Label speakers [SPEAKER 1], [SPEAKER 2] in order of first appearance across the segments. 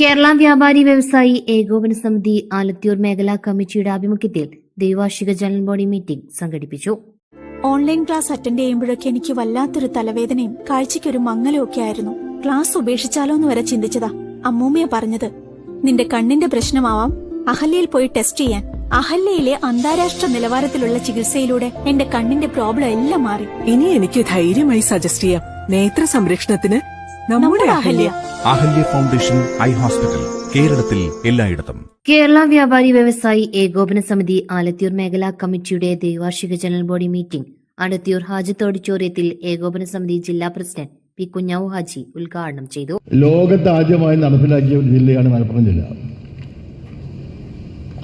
[SPEAKER 1] കേരള വ്യാപാരി വ്യവസായി ഏകോപന സമിതി ആലത്തിയൂർ മേഖലാ കമ്മിറ്റിയുടെ ആഭിമുഖ്യത്തിൽ ദ്വൈവാർഷിക ജനറൽ ബോഡി മീറ്റിംഗ് സംഘടിപ്പിച്ചു.
[SPEAKER 2] ഓൺലൈൻ ക്ലാസ് അറ്റൻഡ് ചെയ്യുമ്പോഴൊക്കെ എനിക്ക് വല്ലാത്തൊരു തലവേദനയും കാഴ്ചയ്ക്കൊരു മങ്ങലും ഒക്കെ ആയിരുന്നു. ക്ലാസ് ഉപേക്ഷിച്ചാലോ എന്ന് വരെ ചിന്തിച്ചതാ. അമ്മൂമ്മയ പറഞ്ഞത് നിന്റെ കണ്ണിന്റെ പ്രശ്നമാവാം. അഹല്യയിൽ പോയി ടെസ്റ്റ് ചെയ്യാൻ. അഹല്യയിലെ അന്താരാഷ്ട്ര നിലവാരത്തിലുള്ള ചികിത്സയിലൂടെ എന്റെ കണ്ണിന്റെ പ്രോബ്ലം എല്ലാം മാറി.
[SPEAKER 3] ഇനി എനിക്ക് ധൈര്യമായി സജസ്റ്റ് ചെയ്യാം. നേത്ര സംരക്ഷണത്തിന് നമ്മുടെ Ahalya.
[SPEAKER 4] Ahalya. Foundation eye hospital കേരളത്തിൽ എല്ലായിടത്തും.
[SPEAKER 1] കേരള വ്യാപാരി വ്യവസായി ഏകോപന സമിതി ആലത്തിയൂർ മേഖലാ കമ്മിറ്റിയുടെ ദ്വൈവാർഷിക general body meeting Adathiyur Hajath ഓഡിറ്റോറിയത്തിൽ ഏകോപന സമിതി ജില്ലാ പ്രസിഡന്റ് പി കുഞ്ഞാവു ഹാജി ഉദ്ഘാടനം ചെയ്തു.
[SPEAKER 5] ലോകത്ത് ആദ്യമായി നടപ്പിലാക്കിയ ഒരു ജില്ലയാണ് മലപ്പുറം ജില്ല.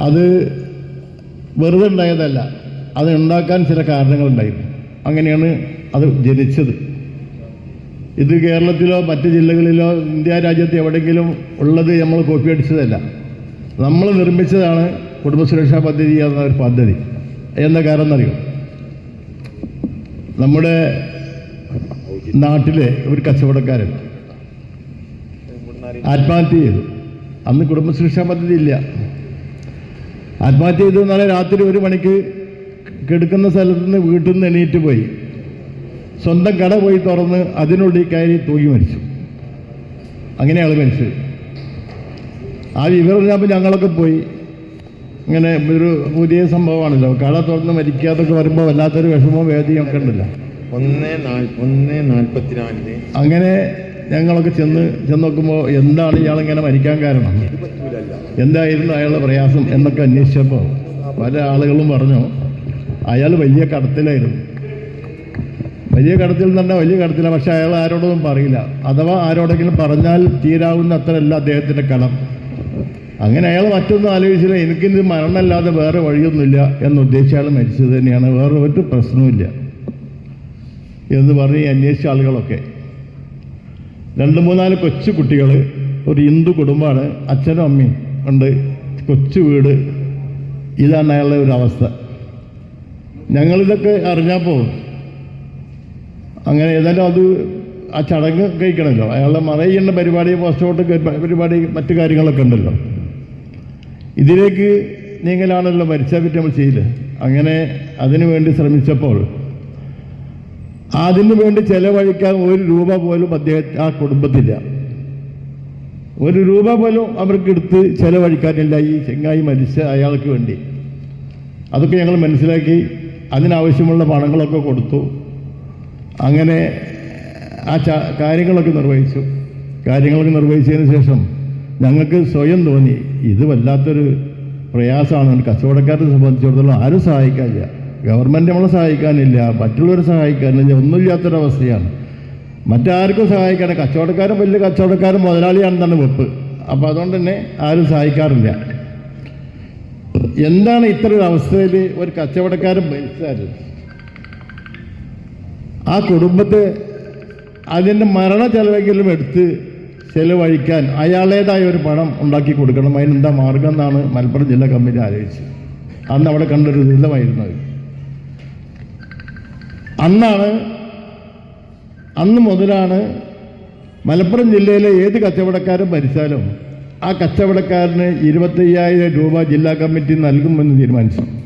[SPEAKER 5] അത് വെറുതെ ഉണ്ടായതല്ല. അത് ഉണ്ടാക്കാൻ ചില കാരണങ്ങൾ ഉണ്ടായിരുന്നു അങ്ങനെയാണ് അത് ജനിച്ചത്. ഇത് കേരളത്തിലോ മറ്റ് ജില്ലകളിലോ ഇന്ത്യ രാജ്യത്ത് എവിടെയെങ്കിലും ഉള്ളത് നമ്മൾ കോപ്പി അടിച്ചതല്ല. നമ്മൾ നിർമ്മിച്ചതാണ് കുടുംബസുരക്ഷാ പദ്ധതി എന്ന ഒരു പദ്ധതി. എന്ന കാരണം എന്നറിയോ? നമ്മുടെ നാട്ടിലെ ഒരു കച്ചവടക്കാരൻ ആത്മഹത്യ ചെയ്തു. അന്ന് കുടുംബസുരക്ഷാ പദ്ധതി ഇല്ല. ആത്മഹത്യ ചെയ്തു നാളെ രാത്രി ഒരു മണിക്ക് കിടക്കുന്ന സ്ഥലത്ത് നിന്ന് വീട്ടിൽ നിന്ന് എണീറ്റ് പോയി. സ്വന്തം കട പോയി തുറന്ന് അതിനുള്ളിൽ കയറി തൂങ്ങി മരിച്ചു. അങ്ങനെയാണ് മരിച്ചത് ആ വിവരം ഞാൻ ഞങ്ങളൊക്കെ പോയി. ഇങ്ങനെ ഒരു പുതിയ സംഭവമാണല്ലോ. കട തുറന്ന് മരിക്കാതൊക്കെ വരുമ്പോൾ വല്ലാത്തൊരു വിഷമവും വേദിയും ഒക്കെ ഉണ്ടല്ലോ.
[SPEAKER 6] ഒന്ന് നാല് ഒന്ന് നാൽപ്പത്തിനാലിന്.
[SPEAKER 5] അങ്ങനെ ഞങ്ങളൊക്കെ ചെന്ന് ചെന്ന് നോക്കുമ്പോൾ എന്താണ് ഇയാളിങ്ങനെ മരിക്കാൻ കാരണം? എന്തായിരുന്നു അയാളുടെ പ്രയാസം എന്നൊക്കെ അന്വേഷിച്ചപ്പോൾ പല ആളുകളും പറഞ്ഞു അയാൾ വലിയ കടത്തിലായിരുന്നു. വലിയ കടത്തിൽ തന്നെ വലിയ കടത്തിലാണ് പക്ഷെ അയാൾ ആരോടൊന്നും പറയില്ല. അഥവാ ആരോടെങ്കിലും പറഞ്ഞാൽ തീരാവുന്ന അത്രയല്ല അദ്ദേഹത്തിന്റെ കടം. അങ്ങനെ അയാൾ മറ്റൊന്നും ആലോചിച്ചില്ല. എനിക്കിത് മരണമല്ലാതെ വേറെ വഴിയൊന്നുമില്ല എന്ന് ഉദ്ദേശിച്ച അയാൾ മരിച്ചത് തന്നെയാണ്. വേറെ ഒരു പ്രശ്നവുമില്ല എന്ന് പറഞ്ഞ് അന്വേഷിച്ച ആളുകളൊക്കെ. രണ്ട് മൂന്നാൽ കൊച്ചു കുട്ടികൾ ഒരു ഹിന്ദു കുടുംബമാണ് അച്ഛനും അമ്മയും ഉണ്ട്. കൊച്ചു വീട്. ഇതാണ് അയാളുടെ ഒരു അവസ്ഥ. ഞങ്ങളിതൊക്കെ അറിഞ്ഞപ്പോൾ അങ്ങനെ ഏതായാലും അത് ആ ചടങ്ങ് കഴിക്കണമല്ലോ. അയാളുടെ മറയുന്ന പരിപാടി പോസ്റ്റോട്ട് പരിപാടി മറ്റു കാര്യങ്ങളൊക്കെ ഉണ്ടല്ലോ. ഇതിലേക്ക് നീങ്ങലാണല്ലോ മരിച്ചാൽ പറ്റി നമ്മൾ ചെയ്യില്ല അങ്ങനെ അതിനു വേണ്ടി ശ്രമിച്ചപ്പോൾ അതിനു വേണ്ടി ചെലവഴിക്കാൻ ഒരു രൂപ പോലും അദ്ദേഹം ആ കുടുംബത്തില്ല. ഒരു രൂപ പോലും അവർക്ക് എടുത്ത് ചെലവഴിക്കാനില്ല ഈ ചെങ്ങായി മരിച്ച അയാൾക്ക് വേണ്ടി. അതൊക്കെ ഞങ്ങൾ മനസ്സിലാക്കി. അതിനാവശ്യമുള്ള പണങ്ങളൊക്കെ കൊടുത്തു. അങ്ങനെ ആ കാര്യങ്ങളൊക്കെ നിർവഹിച്ചു. കാര്യങ്ങളൊക്കെ നിർവഹിച്ചതിന് ശേഷം ഞങ്ങൾക്ക് സ്വയം തോന്നി ഇത് വല്ലാത്തൊരു പ്രയാസമാണ്. കച്ചവടക്കാരെ സംബന്ധിച്ചിടത്തോളം ആരും സഹായിക്കാനില്ല. ഗവൺമെന്റ് നമ്മളെ സഹായിക്കാനില്ല. മറ്റുള്ളവരെ സഹായിക്കാനില്ല. ഒന്നുമില്ലാത്തൊരവസ്ഥയാണ്. മറ്റാർക്കും സഹായിക്കാനും കച്ചവടക്കാരും വലിയ കച്ചവടക്കാരും മുതലാളിയാണെന്നാണ് വെപ്പ്. അപ്പോൾ അതുകൊണ്ട് തന്നെ ആരും സഹായിക്കാറില്ല. എന്താണ് ഇത്തരം ഒരു അവസ്ഥയിൽ ഒരു കച്ചവടക്കാരൻ മരിച്ചാൽ ആ കുടുംബത്തെ അതിന്റെ മരണ ചെലവെങ്കിലും എടുത്ത് ചെലവഴിക്കാൻ അയാളേതായ ഒരു പണം ഉണ്ടാക്കി കൊടുക്കണം. അതിനെന്താ മാർഗം എന്നാണ് മലപ്പുറം ജില്ലാ കമ്മിറ്റി ആലോചിച്ചത്. അന്ന് അവിടെ കണ്ടൊരു ദുരിതമായിരുന്നു അത്. അന്നാണ് അന്ന് മുതലാണ് മലപ്പുറം ജില്ലയിലെ ഏത് കച്ചവടക്കാരൻ ഭരിച്ചാലും ആ കച്ചവടക്കാരന് ഇരുപത്തയ്യായിരം രൂപ ജില്ലാ കമ്മിറ്റി നൽകുമെന്ന് തീരുമാനിച്ചു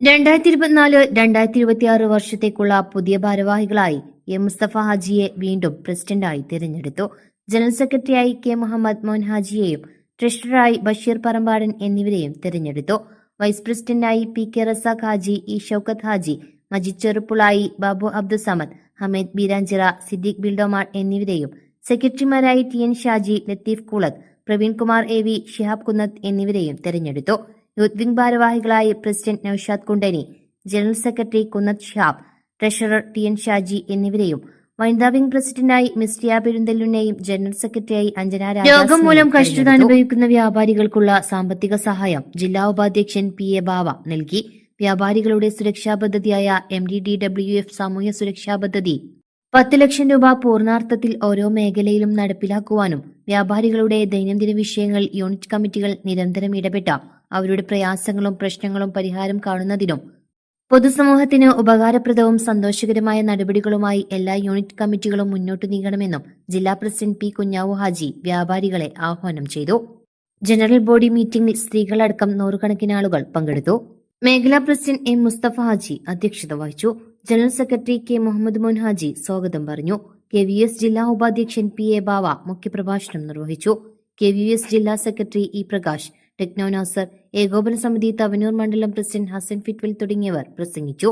[SPEAKER 1] രണ്ടായിരത്തി ഇരുപത്തിനാല് രണ്ടായിരത്തി ഇരുപത്തിയാറ് വർഷത്തേക്കുള്ള പുതിയ ഭാരവാഹികളായി എം മുസ്തഫ ഹാജിയെ വീണ്ടും പ്രസിഡന്റായി തിരഞ്ഞെടുത്തു. ജനറൽ സെക്രട്ടറിയായി കെ മുഹമ്മദ് മോൻ ഹാജിയെയും ട്രഷററായി ബഷീർ പറമ്പാടൻ എന്നിവരെയും തിരഞ്ഞെടുത്തു. വൈസ് പ്രസിഡന്റായി P K Razak Haji E Shoukath Haji Majid ചെറുപ്പുളായി Babu Abdussamad Hameed Beeranchira Siddique ബിൽഡോമാർ എന്നിവരെയും സെക്രട്ടറിമാരായി T N Shaji Latheef Kulath Praveen Kumar A V Shihab Kunnath എന്നിവരെയും തെരഞ്ഞെടുത്തു. യൂത്ത് വിംഗ് ഭാരവാഹികളായി president Noushad Kundani general secretary Kunnath Shab treasurer T N Shaji എന്നിവരെയും വനിതാ wing പ്രസിഡന്റായി മിസ്റ്റിയ പെരുന്തല്ലുനെയും general സെക്രട്ടറിയായി അഞ്ജന രോഗം മൂലം കഷ്ടത അനുഭവിക്കുന്ന വ്യാപാരികൾക്കുള്ള സാമ്പത്തിക സഹായം ജില്ലാ ഉപാധ്യക്ഷൻ പി എ ബാവ നൽകി. വ്യാപാരികളുടെ സുരക്ഷാ പദ്ധതിയായ M D D W F സാമൂഹ്യ സുരക്ഷാ പദ്ധതി. പത്ത് ലക്ഷം രൂപ പൂർണാർത്ഥത്തിൽ ഓരോ മേഖലയിലും നടപ്പിലാക്കുവാനും വ്യാപാരികളുടെ ദൈനംദിന വിഷയങ്ങൾ യൂണിറ്റ് കമ്മിറ്റികൾ നിരന്തരം ഇടപെട്ട. അവരുടെ പ്രയാസങ്ങളും പ്രശ്നങ്ങളും പരിഹാരം കാണുന്നതിനും പൊതുസമൂഹത്തിന് ഉപകാരപ്രദവും സന്തോഷകരമായ നടപടികളുമായി എല്ലാ യൂണിറ്റ് കമ്മിറ്റികളും മുന്നോട്ട് നീങ്ങണമെന്നും ജില്ലാ പ്രസിഡന്റ് പി കുഞ്ഞാവു ഹാജി വ്യാപാരികളെ ആഹ്വാനം ചെയ്തു. ജനറൽ ബോഡി മീറ്റിംഗിൽ സ്ത്രീകളടക്കം നൂറുകണക്കിന് ആളുകൾ പങ്കെടുത്തു. മേഖലാ പ്രസിഡന്റ് എം മുസ്തഫ ഹാജി അധ്യക്ഷത വഹിച്ചു. ജനറൽ സെക്രട്ടറി കെ മുഹമ്മദ് മോൻ ഹാജി സ്വാഗതം പറഞ്ഞു. കെ വി എസ് ജില്ലാ ഉപാധ്യക്ഷൻ പി എ ബാവ മുഖ്യപ്രഭാഷണം നിർവഹിച്ചു. കെ വി എസ് ജില്ലാ secretary E Prakash techno Nasar ഏകോപന സമിതി തവനൂർ മണ്ഡലം പ്രസിഡന്റ് ഹസൻ ഫിറ്റ്വിൽ തുടങ്ങിയവർ പ്രസംഗിച്ചു.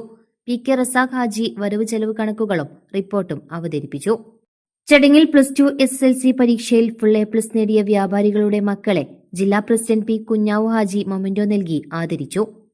[SPEAKER 1] പി കെ റസാഖ് ഹാജി വരവ് ചെലവ് കണക്കുകളും റിപ്പോർട്ടും അവതരിപ്പിച്ചു. ചടങ്ങിൽ plus two S L C പരീക്ഷയിൽ ഫുൾ എ പ്ലസ് നേടിയ വ്യാപാരികളുടെ മക്കളെ ജില്ലാ president P Kunjavu Haji memento നൽകി ആദരിച്ചു.